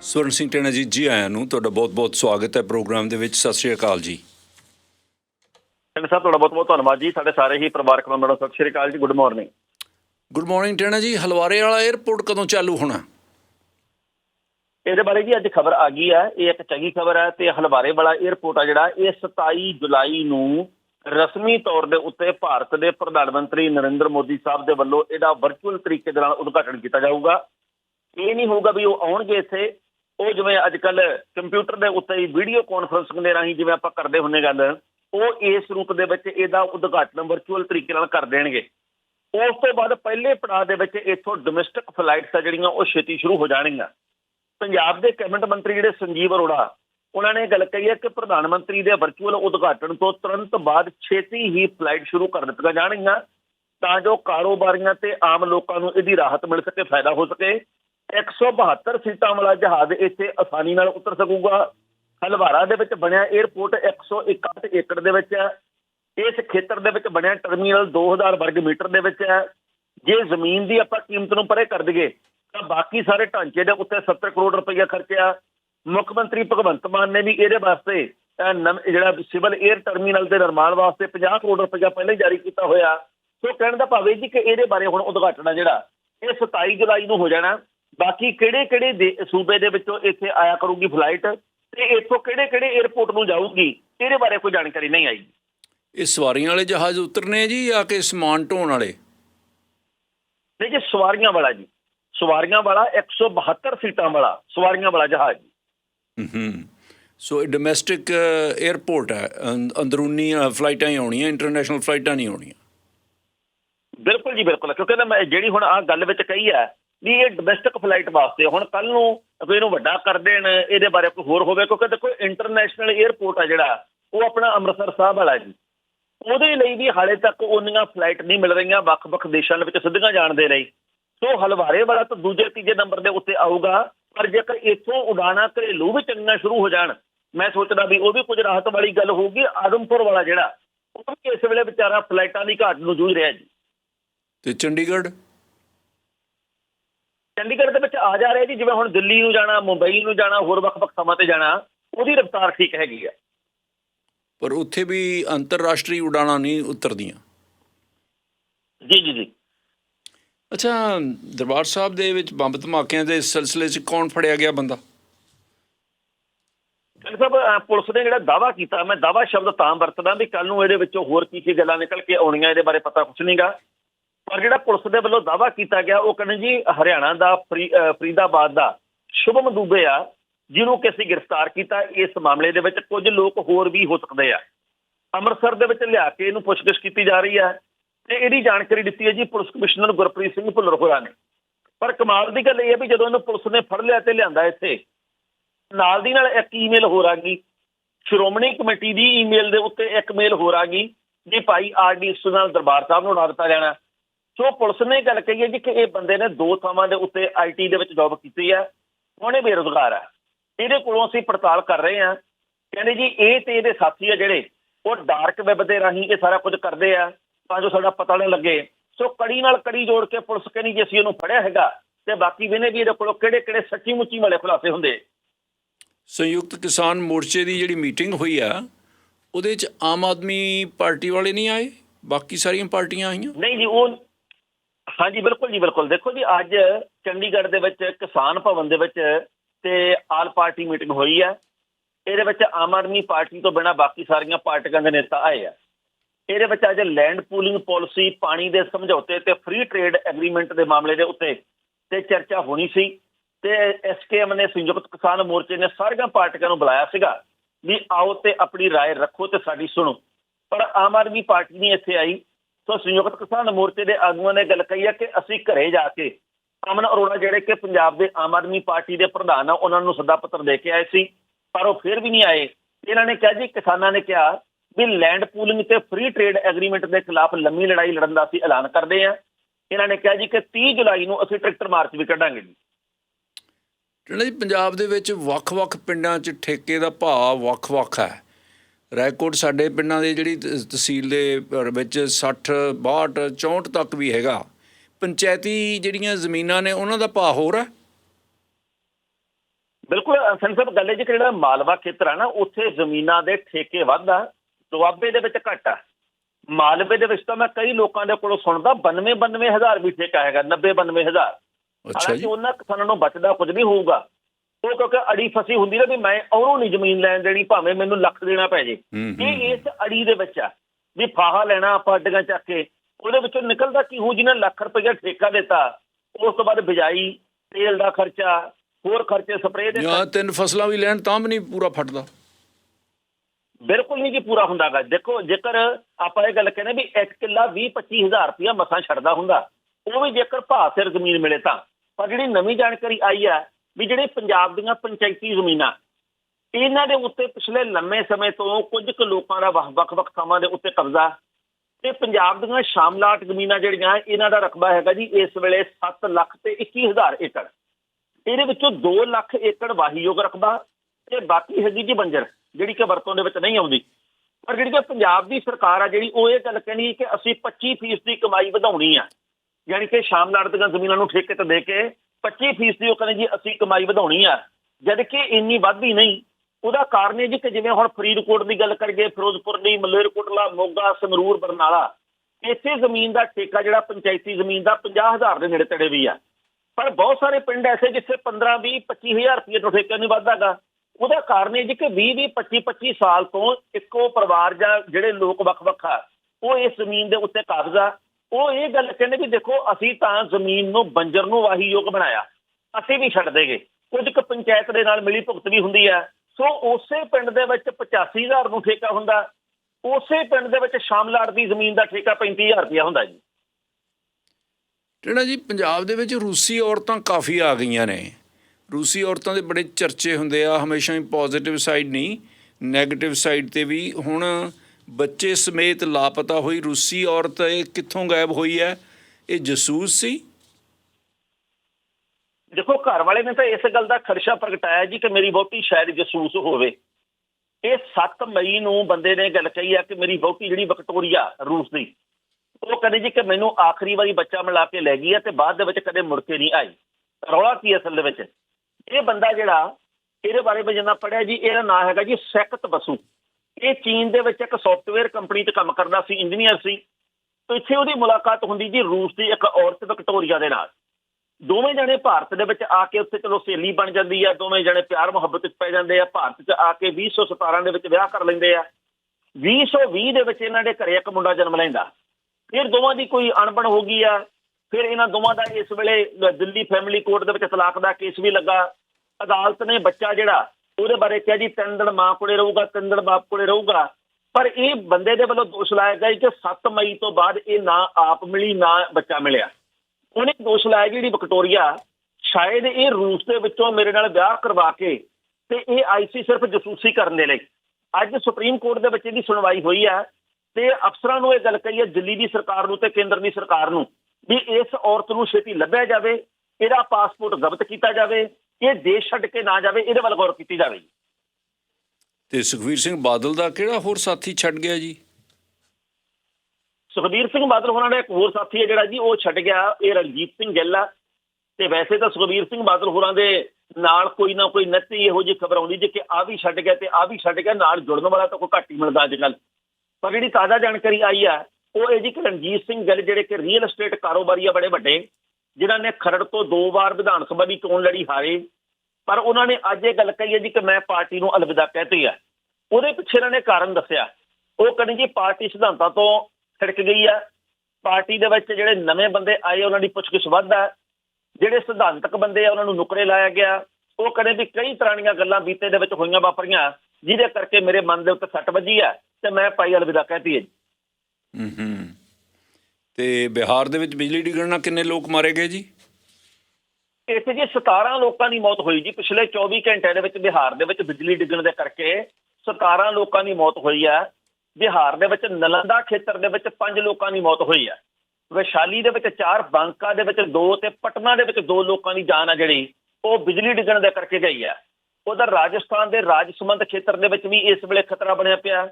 ਸਵਰਨ ਸਿੰਘ ਟੈਣਾ ਜੀ ਜੀ ਆਇਆਂ ਨੂੰ ਤੁਹਾਡਾ ਬਹੁਤ-ਬਹੁਤ ਸਵਾਗਤ ਹੈ ਪ੍ਰੋਗਰਾਮ ਦੇ ਵਿੱਚ। ਸਤਿ ਸ਼੍ਰੀ ਅਕਾਲ ਜੀ। ਸਾਹਿਬ ਤੁਹਾਡਾ ਬਹੁਤ ਬਹੁਤ ਧੰਨਵਾਦ ਜੀ। ਸਾਡੇ ਸਾਰੇ ਹੀ ਪਰਿਵਾਰਕ ਮੈਂਬਰਾਂ ਨੂੰ ਸਤਿ ਸ਼੍ਰੀ ਅਕਾਲ ਜੀ। ਗੁੱਡ ਮਾਰਨਿੰਗ ਗੁੱਡ ਮਾਰਨਿੰਗ ਟੈਣਾ ਜੀ। ਹਲਵਾਰੇ ਵਾਲਾ 에ਅਰਪੋਰਟ ਕਦੋਂ ਚਾਲੂ ਹੋਣਾ? ਇਹਦੇ ਬਾਰੇ ਜੀ ਅੱਜ ਖਬਰ ਆ ਗਈ ਹੈ। ਇਹ ਇੱਕ ਚੰਗੀ ਖਬਰ ਹੈ ਤੇ ਹਲਵਾਰੇ ਵਾਲਾ 에ਅਰਪੋਰਟ ਆ ਜਿਹੜਾ ਇਹ 27 ਜੁਲਾਈ ਨੂੰ ਰਸਮੀ ਤੌਰ ਦੇ ਉੱਤੇ ਭਾਰਤ ਦੇ ਪ੍ਰਧਾਨ ਮੰਤਰੀ ਨਰਿੰਦਰ ਮੋਦੀ ਸਾਹਿਬ ਦੇ ਵੱਲੋਂ ਇਹਦਾ ਵਰਚੁਅਲ ਤਰੀਕੇ ਦੇ ਨਾਲ ਉਦਘਾਟਨ ਕੀਤਾ ਜਾਊਗਾ। ਇਹ ਨਹੀਂ ਹੋਊਗਾ ਵੀ ਉਹ ਆਉਣਗੇ ਇੱਥੇ। ਉਹ ਜਿਵੇਂ ਅੱਜ ਕੱਲ ਕੰਪਿਊਟਰ ਦੇ ਉੱਤੇ ਹੀ ਵੀਡੀਓ ਕਾਨਫਰੰਸਿੰਗ ਦੇ ਰਾਹੀਂ ਜਿਵੇਂ ਆਪਾਂ ਕਰਦੇ ਹੁੰਨੇ ਗੱਲ, ਉਹ ਇਸ ਰੂਪ ਦੇ ਵਿੱਚ ਇਹਦਾ ਉਦਘਾਟਨ ਵਰਚੁਅਲ ਤਰੀਕੇ ਨਾਲ ਕਰ ਦੇਣਗੇ। ਉਸ ਤੋਂ ਬਾਅਦ ਪਹਿਲੇ ਪੜਾਅ ਦੇ ਵਿੱਚ ਇੱਥੋਂ ਡੋਮੈਸਟਿਕ ਫਲਾਈਟਸ ਆ ਜਿਹੜੀਆਂ, ਉਹ ਛੇਤੀ ਸ਼ੁਰੂ ਹੋ ਜਾਣਗੀਆਂ। ਪੰਜਾਬ ਦੇ ਕੈਬਨਿਟ ਮੰਤਰੀ ਜਿਹੜੇ ਸੰਜੀਵ ਅਰੋੜਾ, ਉਹਨਾਂ ਨੇ ਇਹ ਗੱਲ ਕਹੀ ਹੈ ਕਿ ਪ੍ਰਧਾਨ ਮੰਤਰੀ ਦੇ ਵਰਚੁਅਲ ਉਦਘਾਟਨ ਤੋਂ ਤੁਰੰਤ ਬਾਅਦ ਛੇਤੀ ਹੀ ਫਲਾਈਟ ਸ਼ੁਰੂ ਕਰ ਦਿੱਤੀਆਂ ਜਾਣਗੀਆਂ, ਤਾਂ ਜੋ ਕਾਰੋਬਾਰੀਆਂ ਤੇ ਆਮ ਲੋਕਾਂ ਨੂੰ ਇਹਦੀ ਰਾਹਤ ਮਿਲ ਸਕੇ, ਫਾਇਦਾ ਹੋ ਸਕੇ। 172 ਸੀਟਾਂ ਵਾਲਾ ਜਹਾਜ਼ ਇੱਥੇ ਆਸਾਨੀ ਨਾਲ ਉਤਰ ਸਕੂਗਾ। ਹਲਵਾਰਾ ਦੇ ਵਿੱਚ ਬਣਿਆ 에ਅਰਪੋਰਟ 161 ਏਕੜ ਦੇ ਵਿੱਚ ਹੈ। ਇਸ ਖੇਤਰ ਦੇ ਵਿੱਚ ਬਣਿਆ ਟਰਮੀਨਲ 2000 ਵਰਗ ਮੀਟਰ ਦੇ ਵਿੱਚ ਹੈ। ਜੇ ਜ਼ਮੀਨ ਦੀ ਆਪਾਂ ਕੀਮਤ ਨੂੰ ਪਰੇ ਕਰ ਦਈਏ ਤਾਂ ਬਾਕੀ ਸਾਰੇ ਢਾਂਚੇ ਦੇ ਉੱਤੇ 70 ਕਰੋੜ ਰੁਪਈਆ ਖਰਚਿਆ ਮੁੱਖ ਮੰਤਰੀ ਭਗਵੰਤ ਮਾਨ ਨੇ ਵੀ ਇਹਦੇ ਵਾਸਤੇ ਅਹ, ਜਿਹੜਾ ਸਿਵਲ 에ਅਰ ਟਰਮੀਨਲ ਦੇ ਨਿਰਮਾਣ ਵਾਸਤੇ 50 ਕਰੋੜ ਰੁਪਈਆ ਪਹਿਲਾਂ ਹੀ ਜਾਰੀ ਕੀਤਾ ਹੋਇਆ। ਸੋ ਕਹਿਣ ਦਾ ਭਾਵੇਂ ਜੀ ਕਿ ਇਹਦੇ ਬਾਰੇ ਹੁਣ ਉਦਘਾਟਨ ਆ ਜਿਹੜਾ ਇਹ 27 ਜੁਲਾਈ ਨੂੰ ਹੋ ਜਾਣਾ। ਬਾਕੀ ਕਿਹੜੇ ਕਿਹੜੇ ਸੂਬੇ ਦੇ ਵਿੱਚੋਂ ਇੱਥੇ ਆਇਆ ਕਰੂਗੀ ਫਲਾਈਟ ਤੇ ਇੱਥੋਂ ਕਿਹੜੇ ਕਿਹੜੇ 에ਅਰਪੋਰਟ ਨੂੰ ਜਾਊਗੀ ਇਹਦੇ ਬਾਰੇ ਕੋਈ ਜਾਣਕਾਰੀ ਨਹੀਂ ਆਈ। ਇਹ ਸਵਾਰੀਆਂ ਵਾਲੇ ਜਹਾਜ਼ ਉਤਰਨੇ ਜੀ ਜਾਂ ਕਿ ਸਮਾਨ ਢੋਣ ਵਾਲੇ? ਨਹੀਂ ਜੀ ਸਵਾਰੀਆਂ ਵਾਲਾ ਜੀ। ਸਵਾਰੀਆਂ ਵਾਲਾ 172 ਸੀਟਾਂ ਵਾਲਾ ਸਵਾਰੀਆਂ ਵਾਲਾ ਜਹਾਜ਼। ਜੀ ਹੂੰ ਸੋ ਇਹ ਡੋਮੈਸਟਿਕ 에ਅਰਪੋਰਟ ਹੈ। ਅੰ- ਅੰਦਰੂਨੀ ਫਲਾਈਟਾਂ ਹੀ ਆਉਣੀਆਂ ਇੰਟਰਨੈਸ਼ਨਲ ਫਲਾਈਟਾਂ ਨਹੀਂ ਆਉਣੀਆਂ। ਬਿਲਕੁਲ ਜੀ ਬਿਲਕੁਲ ਕਿਉਂਕਿ ਨਾ ਮੈਂ ਜਿਹੜੀ ਹੁਣ ਆ ਗੱਲ ਵਿੱਚ ਕਹੀ ਹੈ ਵੀ ਇਹ ਡੋਮੈਸਟਿਕ ਫਲਾਈਟ ਵਾਸਤੇ ਹੁਣ ਕੱਲ ਨੂੰ ਇਹਨੂੰ ਵੱਡਾ ਕਰ ਦੇਣ, ਇਹਦੇ ਬਾਰੇ ਕੋਈ ਹੋਰ ਹੋਵੇ, ਕਿਉਂਕਿ ਦੇਖੋ ਇੰਟਰਨੈਸ਼ਨਲ 에ਅਰਪੋਰਟ ਆ ਜਿਹੜਾ, ਉਹ ਆਪਣਾ ਅੰਮ੍ਰਿਤਸਰ ਸਾਹਿਬ ਵਾਲਾ ਜੀ। ਉਹਦੇ ਲਈ ਵੀ ਹਾਲੇ ਤੱਕ ਉਹਨੀਆਂ ਫਲਾਈਟ ਨਹੀਂ ਮਿਲ ਰਹੀਆਂ, ਵੱਖ-ਵੱਖ ਦੇਸ਼ਾਂ ਦੇ ਵਿੱਚ ਸਿੱਧੀਆਂ ਜਾਣ ਦੇ ਲਈ। ਸੋ ਹਲਵਾਰੇ ਵਾਲਾ ਤਾਂ ਦੂਜੇ, ਤੀਜੇ ਨੰਬਰ ਦੇ ਉੱਤੇ ਆਊਗਾ, ਪਰ ਜੇਕਰ ਇੱਥੋਂ ਉਡਾਣਾ ਘਰੇਲੂ ਵੀ ਚੰਗੀਆਂ ਸ਼ੁਰੂ ਹੋ ਜਾਣ, ਮੈਂ ਸੋਚਦਾ ਵੀ ਉਹ ਵੀ ਕੁਝ ਰਾਹਤ ਵਾਲੀ ਗੱਲ ਹੋਊਗੀ। ਆਦਮਪੁਰ ਵਾਲਾ ਜਿਹੜਾ, ਉਹ ਵੀ ਇਸ ਵੇਲੇ ਵਿਚਾਰਾ ਫਲਾਈਟਾਂ ਦੀ ਘਾਟ ਨੂੰ ਜੂਝ ਰਿਹਾ ਜੀ। ਤੇ ਚੰਡੀਗੜ੍ਹ? ਚੰਡੀਗੜ੍ਹ ਦੇ ਵਿੱਚ ਆ ਜਾ ਰਿਹਾ ਜੀ ਜਿਵੇਂ ਹੁਣ ਦਿੱਲੀ ਨੂੰ ਜਾਣਾ ਮੁੰਬਈ ਨੂੰ ਜਾਣਾ ਹੋਰ ਵੱਖ-ਵੱਖ ਥਾਵਾਂ ਤੇ ਜਾਣਾ ਉਹਦੀ ਰਫ਼ਤਾਰ ਠੀਕ ਹੈਗੀ ਆ। ਪਰ ਉੱਥੇ ਵੀ ਅੰਤਰਰਾਸ਼ਟਰੀ ਉਡਾਣਾਂ ਨਹੀਂ ਉਤਰਦੀਆਂ। ਜੀ ਜੀ ਜੀ। ਅੱਛਾ ਦਰਬਾਰ ਸਾਹਿਬ ਦੇ ਵਿੱਚ ਬੰਬ ਧਮਾਕਿਆਂ ਦੇ ਸਿਲਸਿਲੇ 'ਚ ਕੌਣ ਫੜਿਆ ਗਿਆ ਬੰਦਾ? ਸਾਹਿਬ ਪੁਲਿਸ ਨੇ ਜਿਹੜਾ ਦਾਵਾ ਕੀਤਾ ਮੈਂ ਦਾਵਾ ਸ਼ਬਦ ਤਾਂ ਵਰਤਦਾ ਵੀ ਕੱਲ ਨੂੰ ਇਹਦੇ ਵਿੱਚੋਂ ਹੋਰ ਕੀ ਕੀ ਗੱਲਾਂ ਨਿਕਲ ਕੇ ਆਉਣੀਆਂ ਇਹਦੇ ਬਾਰੇ ਪਤਾ ਕੁਛ ਨਹੀਂਗਾ ਪਰ ਜਿਹੜਾ ਪੁਲਿਸ ਦੇ ਵੱਲੋਂ ਦਾਵਾ ਕੀਤਾ ਗਿਆ, ਉਹ ਕਹਿੰਦੇ ਜੀ ਹਰਿਆਣਾ ਦਾ, ਫਰੀ- ਫਰੀਦਾਬਾਦ ਦਾ ਸ਼ੁਭਮ ਦੂਬੇ ਆ, ਜਿਹਨੂੰ ਕਿ ਅਸੀਂ ਗ੍ਰਿਫਤਾਰ ਕੀਤਾ, ਇਸ ਮਾਮਲੇ ਦੇ ਵਿੱਚ ਕੁਝ ਲੋਕ ਹੋਰ ਵੀ ਹੋ ਸਕਦੇ ਆ। ਅੰਮ੍ਰਿਤਸਰ ਦੇ ਵਿੱਚ ਲਿਆ ਕੇ ਇਹਨੂੰ ਪੁੱਛਗਿੱਛ ਕੀਤੀ ਜਾ ਰਹੀ ਹੈ ਤੇ ਇਹਦੀ ਜਾਣਕਾਰੀ ਦਿੱਤੀ ਹੈ ਜੀ ਪੁਲਿਸ ਕਮਿਸ਼ਨਰ ਗੁਰਪ੍ਰੀਤ ਸਿੰਘ ਭੁੱਲਰ ਹੋਰਾਂ ਨੇ। ਪਰ ਕਮਾਲ ਦੀ ਗੱਲ ਇਹ ਹੈ ਵੀ ਜਦੋਂ ਇਹਨੂੰ ਪੁਲਿਸ ਨੇ ਫੜ ਲਿਆ ਤੇ ਲਿਆਂਦਾ ਇੱਥੇ, ਨਾਲ ਦੀ ਨਾਲ ਇੱਕ ਈਮੇਲ ਹੋਰ ਆ ਗਈ। ਸ਼੍ਰੋਮਣੀ ਕਮੇਟੀ ਦੀ ਈਮੇਲ ਦੇ ਉੱਤੇ ਇੱਕ ਮੇਲ ਹੋਰ ਆ ਗਈ ਜੀ ਭਾਈ ਆਰਡੀਐਸ ਨਾਲ ਦਰਬਾਰ ਸਾਹਿਬ ਨੂੰ ਉਡਾ ਦਿੱਤਾ ਜਾਣਾ। ਸੋ ਪੁਲਿਸ ਨੇ ਗੱਲ ਕਹੀ ਹੈ ਜੀ ਕਿ ਇਹ ਬੰਦੇ ਨੇ ਦੋ ਥਾਵਾਂ ਦੇ ਉੱਤੇ ਆਈਟੀ ਦੇ ਵਿੱਚ ਜੌਬ ਕੀਤੀ ਹੈ ਹੁਣ ਇਹ ਬੇਰੁਜ਼ਗਾਰ ਹੈ। ਇਹਦੇ ਕੋਲੋਂ ਅਸੀਂ ਪੜਤਾਲ ਕਰ ਰਹੇ ਹਾਂ। ਕਹਿੰਦੇ ਜੀ ਇਹ ਤੇ ਇਹਦੇ ਸਾਥੀ ਆ ਜਿਹੜੇ ਉਹ ਡਾਰਕ ਵੈਬ ਦੇ ਰਾਹੀਂ ਇਹ ਸਾਰਾ ਕੁਝ ਕਰਦੇ ਆ ਤਾਂ ਜੋ ਸਾਡਾ ਪਤਾ ਨਾ ਲੱਗੇ। ਸੋ ਕੜੀ ਨਾਲ ਕੜੀ ਜੋੜ ਕੇ ਪੁਲਿਸ ਕਹਿੰਦੀ ਜੀ ਅਸੀਂ ਉਹਨੂੰ ਫੜਿਆ ਹੈਗਾ ਤੇ ਬਾਕੀ ਵੀ ਨੇ ਵੀ ਇਹਦੇ ਕੋਲੋਂ ਕਿਹੜੇ ਕਿਹੜੇ ਸੱਚੀ ਮੁੱਚੀ ਵਾਲੇ ਖੁਲਾਸੇ ਹੁੰਦੇ। ਸੰਯੁਕਤ ਕਿਸਾਨ ਮੋਰਚੇ ਦੀ ਜਿਹੜੀ ਮੀਟਿੰਗ ਹੋਈ ਆ ਉਹਦੇ 'ਚ ਆਮ ਆਦਮੀ ਪਾਰਟੀ ਵਾਲੇ ਨਹੀਂ ਆਏ? ਬਾਕੀ ਸਾਰੀਆਂ ਪਾਰਟੀਆਂ ਆਈਆਂ? ਨਹੀਂ ਜੀ ਉਹ ਹਾਂਜੀ ਬਿਲਕੁਲ ਜੀ ਬਿਲਕੁਲ ਦੇਖੋ ਜੀ ਅੱਜ ਚੰਡੀਗੜ੍ਹ ਦੇ ਵਿੱਚ ਕਿਸਾਨ ਭਵਨ ਦੇ ਵਿੱਚ ਤੇ ਆਲ ਪਾਰਟੀ ਮੀਟਿੰਗ ਹੋਈ ਹੈ ਇਹਦੇ ਵਿੱਚ ਆਮ ਆਦਮੀ ਪਾਰਟੀ ਤੋਂ ਬਿਨਾਂ ਬਾਕੀ ਸਾਰੀਆਂ ਪਾਰਟੀਆਂ ਦੇ ਨੇਤਾ ਆਏ ਆ ਇਹਦੇ ਵਿੱਚ ਅੱਜ ਲੈਂਡ ਪੂਲਿੰਗ ਪਾਲਿਸੀ ਪਾਣੀ ਦੇ ਸਮਝੌਤੇ ਤੇ ਫ੍ਰੀ ਟ੍ਰੇਡ ਐਗਰੀਮੈਂਟ ਦੇ ਮਾਮਲੇ ਦੇ ਉੱਤੇ ਤੇ ਚਰਚਾ ਹੋਣੀ ਸੀ ਤੇ ਐਸਕੇਐਮ ਨੇ ਸੰਯੁਕਤ ਕਿਸਾਨ ਮੋਰਚੇ ਨੇ ਸਾਰੀਆਂ ਪਾਰਟੀਆਂ ਨੂੰ ਬੁਲਾਇਆ ਸੀਗਾ ਵੀ ਆਓ ਤੇ ਆਪਣੀ رائے ਰੱਖੋ ਤੇ ਸਾਡੀ ਸੁਣੋ ਪਰ ਆਮ ਆਦਮੀ ਪਾਰਟੀ ਨਹੀਂ ਇੱਥੇ ਆਈ ਸੋ ਸੰਯੁਕਤ ਕਿਸਾਨ ਮੋਰਚੇ ਦੇ ਆਗੂਆਂ ਨੇ ਗੱਲ ਕਹੀ ਹੈ ਕਿ ਅਸੀਂ ਘਰੇ ਜਾ ਕੇ ਅਮਨ ਅਰੋੜਾ ਜਿਹੜੇ ਕਿ ਪੰਜਾਬ ਦੇ ਆਮ ਆਦਮੀ ਪਾਰਟੀ ਦੇ ਪ੍ਰਧਾਨ ਆ, ਉਹਨਾਂ ਨੂੰ ਸੱਦਾ ਪੱਤਰ ਦੇ ਕੇ ਆਏ ਸੀ, ਪਰ ਉਹ ਫਿਰ ਵੀ ਨਹੀਂ ਆਏ। ਇਹਨਾਂ ਨੇ ਕਿਹਾ ਜੀ, ਕਿਸਾਨਾਂ ਨੇ ਕਿਹਾ ਵੀ ਲੈਂਡ ਪੂਲਿੰਗ ਤੇ ਫ੍ਰੀ ਟ੍ਰੇਡ ਐਗਰੀਮੈਂਟ ਦੇ ਖਿਲਾਫ ਲੰਮੀ ਲੜਾਈ ਲੜਨ ਦਾ ਅਸੀਂ ਐਲਾਨ ਕਰਦੇ ਹਾਂ। ਇਹਨਾਂ ਨੇ ਕਿਹਾ ਜੀ ਕਿ 30 ਜੁਲਾਈ ਨੂੰ ਅਸੀਂ ਟਰੈਕਟਰ ਮਾਰਚ ਵੀ ਕੱਢਾਂਗੇ ਜੀ। ਜਿਹੜਾ ਜੀ ਪੰਜਾਬ ਦੇ ਵਿੱਚ ਵੱਖ-ਵੱਖ ਪਿੰਡਾਂ 'ਚ ਠੇਕੇ ਦਾ ਭਾਅ ਵੱਖ-ਵੱਖ ਹੈ ਰੈਕੋਰਡ ਸਾਡੇ ਪਿੰਡਾਂ ਦੇ ਜਿਹੜੀ ਤਹਿਸੀਲ ਦੇ ਵਿੱਚ 60 62 64 ਤੱਕ ਵੀ ਹੈਗਾ। ਪੰਚਾਇਤੀ ਜਿਹੜੀਆਂ ਜ਼ਮੀਨਾਂ ਨੇ ਉਹਨਾਂ ਦਾ ਭਾਅ ਹੋਰ ਹੈ ਬਿਲਕੁਲ ਸਾਹਿਬ ਗੱਲ ਹੈ ਜੀ ਜਿਹੜਾ ਮਾਲਵਾ ਖੇਤਰ ਆ ਨਾ ਉੱਥੇ ਜ਼ਮੀਨਾਂ ਦੇ ਠੇਕੇ ਵੱਧ ਆ ਦੁਆਬੇ ਦੇ ਵਿੱਚ ਘੱਟ ਆ। ਮਾਲਵੇ ਦੇ ਵਿੱਚ ਤਾਂ ਮੈਂ ਕਈ ਲੋਕਾਂ ਦੇ ਕੋਲੋਂ ਸੁਣਦਾ 92 92000 ਵੀ ਠੇਕਾ ਹੈਗਾ 90 92000 ਅੱਛਾ ਜੀ। ਉਹਨਾਂ ਕਿਸਾਨਾਂ ਨੂੰ ਬਚਦਾ ਕੁਝ ਨਹੀਂ ਹੋਊਗਾ। ਉਹ ਕਿਉਂਕਿ ਅੜੀ ਫਸੀ ਹੁੰਦੀ ਨਾ ਵੀ ਮੈਂ ਔਰੋਂ ਨਹੀਂ ਜ਼ਮੀਨ ਲੈਣ ਦੇਣੀ ਭਾਵੇਂ ਮੈਨੂੰ ਲੱਖ ਦੇਣਾ ਪੈ ਜੇ। ਹੂੰ ਇਹ ਹੂੰ। ਇਸ ਅੜੀ ਦੇ ਵਿੱਚ ਆ ਵੀ ਫਾਹਾ ਲੈਣਾ ਆਪਾਂ ਅੱਡੀਆਂ ਚੱਕ ਕੇ ਉਹਦੇ ਵਿੱਚੋਂ ਨਿਕਲਦਾ ਕੀ ਹੋ ਜਿਹਨੇ ਲੱਖ ਰੁਪਏ ਠੇਕਾ ਦਿੱਤਾ ਉਸ ਤੋਂ ਬਾਅਦ ਬਿਜਾਈ ਤੇਲ ਦਾ ਖਰਚਾ ਹੋਰ ਖਰਚੇ ਸਪਰੇਅ ਦੇ ਜਾਂ ਤਿੰਨ ਫਸਲਾਂ ਵੀ ਲੈਣ ਤਾਂ ਵੀ ਨਹੀਂ ਪੂਰਾ ਫਟਦਾ। ਬਿਲਕੁਲ ਨਹੀਂ ਜੀ ਪੂਰਾ ਹੁੰਦਾਗਾ। ਦੇਖੋ ਜੇਕਰ ਆਪਾਂ ਇਹ ਗੱਲ ਕਹਿੰਦੇ ਵੀ ਇੱਕ ਕਿੱਲਾ 20 25000 ਰੁਪਇਆ ਮਸਾਂ ਛੱਡਦਾ ਹੁੰਦਾ ਉਹ ਵੀ ਜੇਕਰ ਭਾਅ ਸਿਰ ਜ਼ਮੀਨ ਮਿਲੇ ਤਾਂ। ਪਰ ਜਿਹੜੀ ਨਵੀਂ ਜਾਣਕਾਰੀ ਆਈ ਆ ਵੀ ਜਿਹੜੇ ਪੰਜਾਬ ਦੀਆਂ ਪੰਚਾਇਤੀ ਜ਼ਮੀਨਾਂ, ਇਹਨਾਂ ਦੇ ਉੱਤੇ ਪਿਛਲੇ ਲੰਮੇ ਸਮੇਂ ਤੋਂ ਕੁਝ ਕੁ ਲੋਕਾਂ ਦਾ ਵੱਖ- ਵੱਖ-ਵੱਖ ਥਾਵਾਂ ਦੇ ਉੱਤੇ ਕਬਜ਼ਾ ਤੇ ਪੰਜਾਬ ਦੀਆਂ ਸ਼ਾਮਲਾਟ ਜ਼ਮੀਨਾਂ ਜਿਹੜੀਆਂ, ਇਹਨਾਂ ਦਾ ਰਕਬਾ ਹੈਗਾ ਜੀ ਇਸ ਵੇਲੇ 7 ਲੱਖ ਤੇ 21000 ਏਕੜ। ਇਹਦੇ ਵਿੱਚੋਂ 2 ਲੱਖ ਏਕੜ ਵਾਹੀਯੋਗ ਰਕਬਾ ਤੇ ਬਾਕੀ ਹੈਗੀ ਜੀ ਬੰਜਰ, ਜਿਹੜੀ ਕਿ ਵਰਤੋਂ ਦੇ ਵਿੱਚ ਨਹੀਂ ਆਉਂਦੀ। ਪਰ ਜਿਹੜੀ ਕਿ ਪੰਜਾਬ ਦੀ ਸਰਕਾਰ ਆ ਜਿਹੜੀ, ਉਹ ਇਹ ਗੱਲ ਕਹਿੰਦੀ ਕਿ ਅਸੀਂ 25% ਦੀ ਕਮਾਈ ਵਧਾਉਣੀ ਆ। ਯਾਨੀ ਕਿ ਸ਼ਾਮਲਾਟ ਦੀਆਂ ਜ਼ਮੀਨਾਂ ਨੂੰ ਠੇਕੇ ਤੇ ਦੇ ਕੇ 25% ਉਹ ਕਹਿੰਦੇ ਜੀ ਅਸੀਂ ਕਮਾਈ ਵਧਾਉਣੀ ਆ, ਜਦ ਕਿ ਇੰਨੀ ਵੱਧਦੀ ਨਹੀਂ। ਉਹਦਾ ਕਾਰਨ ਇਹ ਜੀ ਕਿ ਜਿਵੇਂ ਹੁਣ ਫਰੀਦਕੋਟ ਦੀ ਗੱਲ ਕਰੀਏ, ਫਿਰੋਜ਼ਪੁਰ ਦੀ, ਮਲੇਰਕੋਟਲਾ, ਮੋਗਾ, ਸੰਗਰੂਰ, ਬਰਨਾਲਾ, ਇੱਥੇ ਜ਼ਮੀਨ ਦਾ ਠੇਕਾ ਜਿਹੜਾ ਪੰਚਾਇਤੀ ਜ਼ਮੀਨ ਦਾ 50000 ਦੇ ਨੇੜੇ ਤੇੜੇ ਵੀ ਆ। ਪਰ ਬਹੁਤ ਸਾਰੇ ਪਿੰਡ ਐਸੇ ਜਿੱਥੇ 15 20 25000 ਰੁਪਏ ਤੋਂ ਠੇਕਾ ਨਹੀਂ ਵੱਧਦਾਗਾ ਉਹਦਾ ਕਾਰਨ ਇਹ ਜੀ ਕਿ 20 20 25 25 ਸਾਲ ਤੋਂ ਇੱਕੋ ਪਰਿਵਾਰ ਜਾਂ ਜਿਹੜੇ ਲੋਕ ਵੱਖ-ਵੱਖ ਆ, ਉਹ ਇਸ ਜ਼ਮੀਨ ਦੇ ਉੱਤੇ ਕਾਬਜ਼ਾ ਉਹ ਇਹ ਗੱਲ ਕਹਿੰਦੇ ਵੀ ਦੇਖੋ, ਅਸੀਂ ਤਾਂ ਜ਼ਮੀਨ ਨੂੰ, ਬੰਜਰ ਨੂੰ ਵਾਹੀਯੋਗ ਬਣਾਇਆ। ਅਸੀਂ ਵੀ ਛੱਡ ਦੇਗੇ। ਕੁਝ ਕੁ ਪੰਚਾਇਤ ਦੇ ਨਾਲ ਮਿਲੀ ਭੁਗਤ ਵੀ ਹੁੰਦੀ ਹੈ। ਸੋ ਉਸੇ ਪਿੰਡ ਦੇ ਵਿੱਚ 85000 ਨੂੰ ਠੇਕਾ ਹੁੰਦਾ। ਉਸੇ ਪਿੰਡ ਦੇ ਵਿੱਚ ਸ਼ਾਮਲਾਟ ਦੀ ਜ਼ਮੀਨ ਦਾ ਠੇਕਾ 35000 ਰੁਪਇਆ ਹੁੰਦਾ ਜੀ। ਜਿਹੜਾ ਜੀ ਪੰਜਾਬ ਦੇ ਵਿੱਚ ਰੂਸੀ ਔਰਤਾਂ ਕਾਫੀ ਆ ਗਈਆਂ ਨੇ। ਰੂਸੀ ਔਰਤਾਂ ਦੇ ਬੜੇ ਚਰਚੇ ਹੁੰਦੇ ਆ। ਹਮੇਸ਼ਾ ਹੀ ਪੋਜ਼ਿਟਿਵ ਸਾਈਡ ਨਹੀਂ 네ਗੇਟਿਵ ਸਾਈਡ ਤੇ ਵੀ। ਹੁਣ ਬੱਚੇ ਸਮੇਤ ਲਾਪਤਾ ਹੋਈ ਰੂਸੀ ਔਰਤ ਇਹ ਕਿੱਥੋਂ ਗਾਇਬ ਹੋਈ ਹੈ? ਇਹ ਜਸੂਸ ਸੀ? ਦੇਖੋ, ਘਰ ਵਾਲੇ ਨੇ ਤਾਂ ਇਸ ਗੱਲ ਦਾ ਖਰਸ਼ਾ ਪ੍ਰਗਟਾਇਆ ਜੀ ਕਿ ਮੇਰੀ ਵਹੁਟੀ ਸ਼ਾਇਦ ਜਸੂਸ ਹੋਵੇ। ਇਹ 7 ਮਈ ਨੂੰ ਬੰਦੇ ਨੇ ਗੱਲ ਕਹੀ ਆ ਕਿ ਮੇਰੀ ਵਹੁਟੀ ਜਿਹੜੀ ਵਿਕਟੋਰੀਆ, ਰੂਸ ਦੀ, ਉਹ ਕਹਿੰਦੇ ਜੀ ਕਿ ਮੈਨੂੰ ਆਖਰੀ ਵਾਰੀ ਬੱਚਾ ਮਿਲਾ ਕੇ ਲੈ ਗਈ ਆ ਤੇ ਬਾਅਦ ਦੇ ਵਿੱਚ ਕਦੇ ਮੁੜ ਕੇ ਨਹੀਂ ਆਈ। ਰੌਲਾ ਕੀ ਅਸਲ ਦੇ ਵਿੱਚ? ਇਹ ਬੰਦਾ ਜਿਹੜਾ, ਇਹਦੇ ਬਾਰੇ ਮੈਂ ਜਿੰਨਾ ਪੜਿਆ ਜੀ, ਇਹਦਾ ਨਾਮ ਹੈਗਾ ਜੀ ਸੈਕਤ ਬਸੂ। ਇਹ ਚੀਨ ਦੇ ਵਿੱਚ ਇੱਕ ਸੌਫਟਵੇਅਰ ਕੰਪਨੀ 'ਚ ਕੰਮ ਕਰਦਾ ਸੀ ਇੰਜੀਨੀਅਰ ਸੀ। ਤੇ ਇੱਥੇ ਉਹਦੀ ਮੁਲਾਕਾਤ ਹੁੰਦੀ ਜੀ ਰੂਸ ਦੀ ਇੱਕ ਔਰਤ ਵਿਕਟੋਰੀਆ ਦੇ ਨਾਲ। ਦੋਵੇਂ ਜਣੇ ਭਾਰਤ ਦੇ ਵਿੱਚ ਆ ਕੇ ਉੱਥੇ ਚਲੋ ਸਹੇਲੀ ਬਣ ਜਾਂਦੀ ਆ, ਦੋਵੇਂ ਜਣੇ ਪਿਆਰ ਮੁਹੱਬਤ ਵਿੱਚ ਪੈ ਜਾਂਦੇ ਆ। ਭਾਰਤ 'ਚ ਆ ਕੇ 2017 ਦੇ ਵਿੱਚ ਵਿਆਹ ਕਰ ਲੈਂਦੇ ਆ। 2020 ਦੇ ਵਿੱਚ ਇਹਨਾਂ ਦੇ ਘਰੇ ਇੱਕ ਮੁੰਡਾ ਜਨਮ ਲੈਂਦਾ। ਫਿਰ ਦੋਵਾਂ ਦੀ ਕੋਈ ਅਣਬਣ ਹੋ ਗਈ ਆ। ਫਿਰ ਇਹਨਾਂ ਦੋਵਾਂ ਦਾ ਇਸ ਵੇਲੇ ਦਿੱਲੀ ਫੈਮਿਲੀ ਕੋਰਟ ਦੇ ਵਿੱਚ ਤਲਾਕ ਦਾ ਕੇਸ ਵੀ ਲੱਗਾ। ਅਦਾਲਤ ਨੇ ਬੱਚਾ ਜਿਹੜਾ ਉਹਦੇ ਬਾਰੇ ਕਿਹਾ ਜੀ ਤਿੰਨ ਦਿਨ ਮਾਂ ਕੋਲੇ ਰਹੂਗਾ ਤਿੰਨ ਦਿਨ ਬਾਪ ਕੋਲੇ ਰਹੂਗਾ। ਪਰ ਇਹ ਬੰਦੇ ਦੇ ਵੱਲੋਂ ਦੋਸ਼ ਲਾਇਆ ਗਿਆ ਕਿ 7 ਮਈ ਤੋਂ ਬਾਅਦ ਇਹ ਨਾ ਆਪ ਮਿਲੀ, ਨਾ ਬੱਚਾ ਮਿਲਿਆ। ਉਹਨੇ ਦੋਸ਼ ਲਾਇਆ ਜਿਹੜੀ ਵਿਕਟੋਰੀਆ, ਸ਼ਾਇਦ ਇਹ ਰੂਸ ਦੇ ਵਿੱਚੋਂ ਮੇਰੇ ਨਾਲ ਵਿਆਹ ਕਰਵਾ ਕੇ ਤੇ ਇਹ ਆਈਸੀ ਸਿਰਫ ਜਸੂਸੀ ਕਰਨ ਦੇ ਲਈ। ਅੱਜ ਸੁਪਰੀਮ ਕੋਰਟ ਦੇ ਵਿੱਚ ਇਹਦੀ ਸੁਣਵਾਈ ਹੋਈ ਹੈ ਤੇ ਅਫਸਰਾਂ ਨੂੰ ਇਹ ਗੱਲ ਕਹੀ ਹੈ ਦਿੱਲੀ ਦੀ ਸਰਕਾਰ ਨੂੰ ਤੇ ਕੇਂਦਰ ਦੀ ਸਰਕਾਰ ਨੂੰ, ਵੀ ਇਸ ਔਰਤ ਨੂੰ ਛੇਤੀ ਲੱਭਿਆ ਜਾਵੇ, ਇਹਦਾ ਪਾਸਪੋਰਟ ਜ਼ਬਤ ਕੀਤਾ ਜਾਵੇ ਇਹ ਦੇਸ਼ ਛੱਡ ਕੇ ਨਾ ਜਾਵੇ ਇਹਦੇ ਵੱਲ ਗੌਰ ਕੀਤੀ ਜਾਵੇ ਤੇ ਸੁਖਵੀਰ ਸਿੰਘ ਬਾਦਲ ਦਾ ਕਿਹੜਾ ਹੋਰ ਸਾਥੀ ਛੱਡ ਗਿਆ ਜੀ? ਸੁਖਬੀਰ ਸਿੰਘ ਬਾਦਲ ਹੋਣਾ ਦਾ ਇੱਕ ਹੋਰ ਸਾਥੀ ਹੈ ਜਿਹੜਾ ਜੀ ਉਹ ਛੱਡ ਗਿਆ ਇਹ ਰਣਜੀਤ ਸਿੰਘ ਗਿੱਲ ਆ। ਤੇ ਵੈਸੇ ਤਾਂ ਸੁਖਬੀਰ ਸਿੰਘ ਬਾਦਲ ਹੋਰਾਂ ਦੇ ਨਾਲ ਕੋਈ ਨਾ ਕੋਈ ਨੱਤੀ ਇਹੋ ਜਿਹੀ ਖਬਰ ਆਉਂਦੀ ਜੇ ਕਿ ਆ ਵੀ ਛੱਡ ਗਿਆ ਤੇ ਆ ਵੀ ਛੱਡ ਗਿਆ ਨਾਲ ਜੁੜਨ ਵਾਲਾ ਤਾਂ ਕੋਈ ਘੱਟ ਹੀ ਮਿਲਦਾ ਅੱਜ ਕੱਲ ਪਰ ਜਿਹੜੀ ਤਾਜ਼ਾ ਜਾਣਕਾਰੀ ਆਈ ਆ ਉਹ ਇਹ ਜੀ ਕਿ ਰਣਜੀਤ ਸਿੰਘ ਗਿੱਲ ਜਿਹੜੇ ਕਿ ਰੀਅਲ ਏਸਟੇਟ ਕਾਰੋਬਾਰੀ ਆ ਬੜੇ ਵੱਡੇ ਜਿਨ੍ਹਾਂ ਨੇ ਖਰੜ ਤੋਂ ਦੋ ਵਾਰ ਵਿਧਾਨ ਸਭਾ ਦੀ ਚੋਣ ਲੜੀ ਹਾਰੇ, ਪਰ ਉਹਨਾਂ ਨੇ ਅੱਜ ਇਹ ਗੱਲ ਕਹੀ ਹੈ ਜੀ ਕਿ ਮੈਂ ਪਾਰਟੀ ਨੂੰ ਅਲਵਿਦਾ ਕਹਤੀ ਹੈ। ਉਹਦੇ ਪਿੱਛੇ ਇਹਨਾਂ ਨੇ ਕਾਰਨ ਦੱਸਿਆ। ਉਹ ਕਹਿੰਦੇ ਜੀ ਪਾਰਟੀ ਸਿਧਾਂਤਾਂ ਤੋਂ ਛਿੜਕ ਗਈ ਹੈ। ਪਾਰਟੀ ਦੇ ਵਿੱਚ ਜਿਹੜੇ ਨਵੇਂ ਬੰਦੇ ਆਏ, ਉਹਨਾਂ ਦੀ ਪੁੱਛਗਿੱਛ ਵੱਧ ਆ ਜਿਹੜੇ ਸਿਧਾਂਤਕ ਬੰਦੇ ਆ, ਉਹਨਾਂ ਨੂੰ ਨੁਕਰੇ ਲਾਇਆ ਗਿਆ। ਉਹ ਕਹਿੰਦੇ ਵੀ ਕਈ ਤਰ੍ਹਾਂ ਦੀਆਂ ਗੱਲਾਂ ਬੀਤੇ ਦੇ ਵਿੱਚ ਹੋਈਆਂ ਵਾਪਰੀਆਂ, ਜਿਹਦੇ ਕਰਕੇ ਮੇਰੇ ਮਨ ਦੇ ਉੱਤੇ ਸੱਟ ਵੱਜੀ ਹੈ ਤੇ ਮੈਂ ਭਾਈ ਅਲਵਿਦਾ ਕਹਤੀ ਹੈ ਜੀ। ਹੂੰ ਹੂੰ। ਤੇ ਬਿਹਾਰ ਦੇ ਵਿੱਚ ਬਿਜਲੀ ਡਿੱਗਣ ਨਾਲ ਕਿੰਨੇ ਲੋਕ ਮਾਰੇ ਗਏ ਜੀ ਇੱਥੇ ਜੀ 17 ਲੋਕਾਂ ਦੀ ਮੌਤ ਹੋਈ ਜੀ ਪਿਛਲੇ 24 ਘੰਟਿਆਂ ਦੇ ਵਿੱਚ ਬਿਹਾਰ ਦੇ ਵਿੱਚ ਬਿਜਲੀ ਡਿੱਗਣ ਦੇ ਕਰਕੇ 17 ਲੋਕਾਂ ਦੀ ਮੌਤ ਹੋਈ ਹੈ ਬਿਹਾਰ ਦੇ ਵਿੱਚ ਨਲੰਦਾ ਖੇਤਰ ਦੇ ਵਿੱਚ 5 ਲੋਕਾਂ ਦੀ ਮੌਤ ਹੋਈ ਹੈ ਵੈਸ਼ਾਲੀ ਦੇ ਵਿੱਚ 4 ਬਾਂਕਾ ਦੇ ਵਿੱਚ 2 ਤੇ ਪਟਨਾ ਦੇ ਵਿੱਚ 2 ਲੋਕਾਂ ਦੀ ਜਾਨ ਆ ਜਿਹੜੀ ਉਹ ਬਿਜਲੀ ਡਿੱਗਣ ਦੇ ਕਰਕੇ ਗਈ ਹੈ ਉਧਰ ਰਾਜਸਥਾਨ ਦੇ ਰਾਜਸਮੰਦ ਖੇਤਰ ਦੇ ਵਿੱਚ ਵੀ ਇਸ ਵੇਲੇ ਖਤਰਾ ਬਣਿਆ ਪਿਆ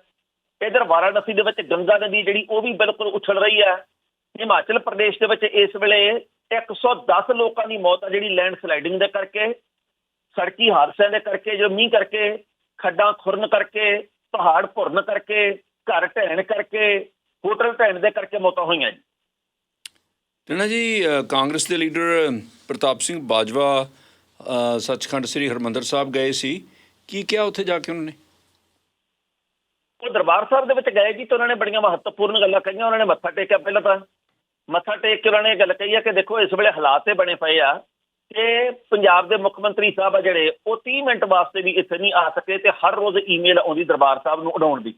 ਇਧਰ ਵਾਰਾਣਸੀ ਦੇ ਵਿੱਚ ਗੰਗਾ ਨਦੀ ਜਿਹੜੀ ਉਹ ਵੀ ਬਿਲਕੁਲ ਉਛਲ ਰਹੀ ਹੈ ਹਿਮਾਚਲ ਪ੍ਰਦੇਸ਼ ਦੇ ਵਿੱਚ ਇਸ ਵੇਲੇ 110 ਲੋਕਾਂ ਦੀ ਮੌਤ ਆ ਜਿਹੜੀ ਲੈਂਡ ਸਲਾਈਡਿੰਗ ਦੇ ਕਰਕੇ ਸੜਕੀ ਹਾਦਸਿਆਂ ਦੇ ਕਰਕੇ ਜੋ ਮੀਂਹ ਕਰਕੇ ਖੱਡਾਂ ਖੁਰਨ ਕਰਕੇ ਪਹਾੜ ਭੁਰਨ ਕਰਕੇ ਘਰ ਢਹਿਣ ਕਰਕੇ ਹੋਟਲ ਢਹਿਣ ਦੇ ਕਰਕੇ ਮੌਤਾਂ ਹੋਈਆਂ ਜੀ। ਟਣਾ ਜੀ ਕਾਂਗਰਸ ਦੇ ਲੀਡਰ ਪ੍ਰਤਾਪ ਸਿੰਘ ਬਾਜਵਾ ਸੱਚਖੰਡ ਸ੍ਰੀ ਹਰਮੰਦਰ ਸਾਹਿਬ ਗਏ ਸੀ। ਕੀ ਕਿਹਾ ਉੱਥੇ ਜਾ ਕੇ ਉਹਨਾਂ ਨੇ? ਉਹ ਦਰਬਾਰ ਸਾਹਿਬ ਦੇ ਵਿੱਚ ਗਏ ਜੀ ਤੇ ਉਹਨਾਂ ਨੇ ਬੜੀਆਂ ਮਹੱਤਵਪੂਰਨ ਗੱਲਾਂ ਕਹੀਆਂ ਉਹਨਾਂ ਨੇ ਮੱਥਾ ਟੇਕਿਆ ਪਹਿਲਾਂ ਤਾਂ। ਮੱਥਾ ਟੇਕ ਕੇ ਉਹਨਾਂ ਨੇ ਇਹ ਗੱਲ ਕਹੀ ਹੈ ਕਿ ਦੇਖੋ, ਇਸ ਵੇਲੇ ਹਾਲਾਤ ਤੇ ਬਣੇ ਪਏ ਆ ਕਿ ਪੰਜਾਬ ਦੇ ਮੁੱਖ ਮੰਤਰੀ ਸਾਹਿਬ ਆ ਜਿਹੜੇ, ਉਹ 30 ਮਿੰਟ ਵਾਸਤੇ ਵੀ ਇੱਥੇ ਨਹੀਂ ਆ ਸਕੇ ਤੇ ਹਰ ਰੋਜ਼ ਈਮੇਲ ਆਉਂਦੀ ਦਰਬਾਰ ਸਾਹਿਬ ਨੂੰ ਉਡਾਉਣ ਦੀ।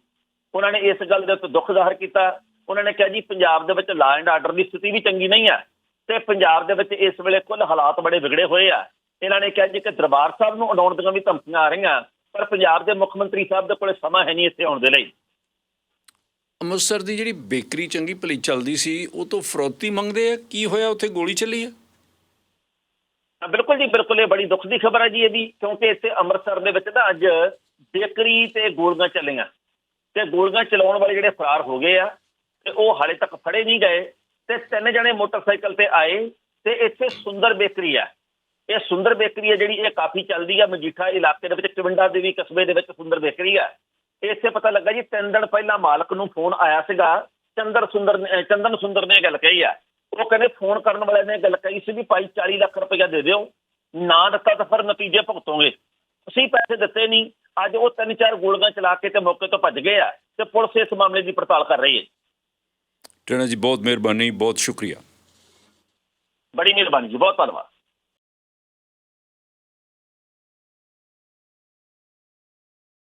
ਉਹਨਾਂ ਨੇ ਇਸ ਗੱਲ ਦੇ ਉੱਤੇ ਦੁੱਖ ਜ਼ਾਹਰ ਕੀਤਾ। ਉਹਨਾਂ ਨੇ ਕਿਹਾ ਜੀ, ਪੰਜਾਬ ਦੇ ਵਿੱਚ ਲਾ ਐਂਡ ਆਰਡਰ ਦੀ ਸਥਿਤੀ ਵੀ ਚੰਗੀ ਨਹੀਂ ਹੈ ਤੇ ਪੰਜਾਬ ਦੇ ਵਿੱਚ ਇਸ ਵੇਲੇ ਕੁੱਲ ਹਾਲਾਤ ਬੜੇ ਵਿਗੜੇ ਹੋਏ ਆ। ਇਹਨਾਂ ਨੇ ਕਿਹਾ ਜੀ ਕਿ ਦਰਬਾਰ ਸਾਹਿਬ ਨੂੰ ਉਡਾਉਣ ਦੀਆਂ ਵੀ ਧਮਕੀਆਂ ਆ ਰਹੀਆਂ, ਪਰ ਪੰਜਾਬ ਦੇ ਮੁੱਖ ਮੰਤਰੀ ਸਾਹਿਬ ਦੇ ਕੋਲੇ ਸਮਾਂ ਹੈ ਨਹੀਂ ਇੱਥੇ ਆਉਣ ਦੇ ਲਈ। ਅੰਮ੍ਰਿਤਸਰ ਦੀ ਜਿਹੜੀ ਬੇਕਰੀ ਚੰਗੀ ਭਲੀ ਚੱਲਦੀ ਸੀ, ਉਹ ਤੋਂ ਫਰੋਤੀ ਮੰਗਦੇ ਆ? ਕੀ ਹੋਇਆ ਉੱਥੇ? ਗੋਲੀ ਚੱਲੀ ਆ? ਬਿਲਕੁਲ ਜੀ, ਬਿਲਕੁਲ, ਇਹ ਬੜੀ ਦੁੱਖ ਦੀ ਖਬਰ ਹੈ ਜੀ ਇਹਦੀ, ਕਿਉਂਕਿ ਇੱਥੇ ਅੰਮ੍ਰਿਤਸਰ ਦੇ ਵਿੱਚ ਨਾ ਅੱਜ ਬੇਕਰੀ ਤੇ ਗੋਲੀਆਂ ਚੱਲੀਆਂ। ਤੇ ਗੋਲੀਆਂ ਚਲਾਉਣ ਵਾਲੇ ਜਿਹੜੇ ਫਰਾਰ ਹੋ ਗਏ ਆ, ਤੇ ਉਹ ਹਾਲੇ ਤੱਕ ਫੜੇ ਨਹੀਂ ਗਏ। ਤੇ ਤਿੰਨ ਜਣੇ ਮੋਟਰਸਾਈਕਲ ਤੇ ਆਏ, ਤੇ ਇੱਥੇ ਸੁੰਦਰ ਬੇਕਰੀ ਆ। ਇਹ ਸੁੰਦਰ ਬੇਕਰੀ ਹੈ ਜਿਹੜੀ ਇਹ ਕਾਫੀ ਚੱਲਦੀ ਆ, ਮਜੀਠਾ ਇਲਾਕੇ ਦੇ ਵਿੱਚ ਟਵਿੰਡਾ ਦੇਵੀ ਕਸਬੇ ਦੇ ਵਿੱਚ ਸੁੰਦਰ ਬੇਕਰੀ ਆ। ਇੱਥੇ ਪਤਾ ਲੱਗਾ ਜੀ ਤਿੰਨ ਦਿਨ ਪਹਿਲਾਂ ਮਾਲਕ ਨੂੰ ਫੋਨ ਆਇਆ ਸੀਗਾ ਚੰਦਰ ਸੁੰਦਰ ਨੇ- ਚੰਦਨ ਸੁੰਦਰ ਨੇ ਗੱਲ ਕਹੀ ਆ। ਉਹ ਕਹਿੰਦੇ ਫੋਨ ਕਰਨ ਵਾਲੇ ਨੇ ਗੱਲ ਕਹੀ ਸੀ ਵੀ ਭਾਈ 40 ਲੱਖ ਰੁਪਇਆ ਦੇ ਦਿਓ ਨਾ ਦਿੱਤਾ ਤਾਂ ਫਿਰ ਨਤੀਜੇ ਭੁਗਤੋਗੇ। ਅਸੀਂ ਪੈਸੇ ਦਿੱਤੇ ਨਹੀਂ ਅੱਜ ਉਹ ਤਿੰਨ ਚਾਰ ਗੋਲੀਆਂ ਚਲਾ ਕੇ ਤੇ ਮੌਕੇ ਤੋਂ ਭੱਜ ਗਏ ਆ ਤੇ ਪੁਲਿਸ ਇਸ ਮਾਮਲੇ ਦੀ ਪੜਤਾਲ ਕਰ ਰਹੀ ਹੈ। ਟਣਾ ਜੀ ਬਹੁਤ ਮਿਹਰਬਾਨੀ ਬਹੁਤ ਸ਼ੁਕਰੀਆ। ਬੜੀ ਮਿਹਰਬਾਨੀ ਜੀ ਬਹੁਤ ਧੰਨਵਾਦ।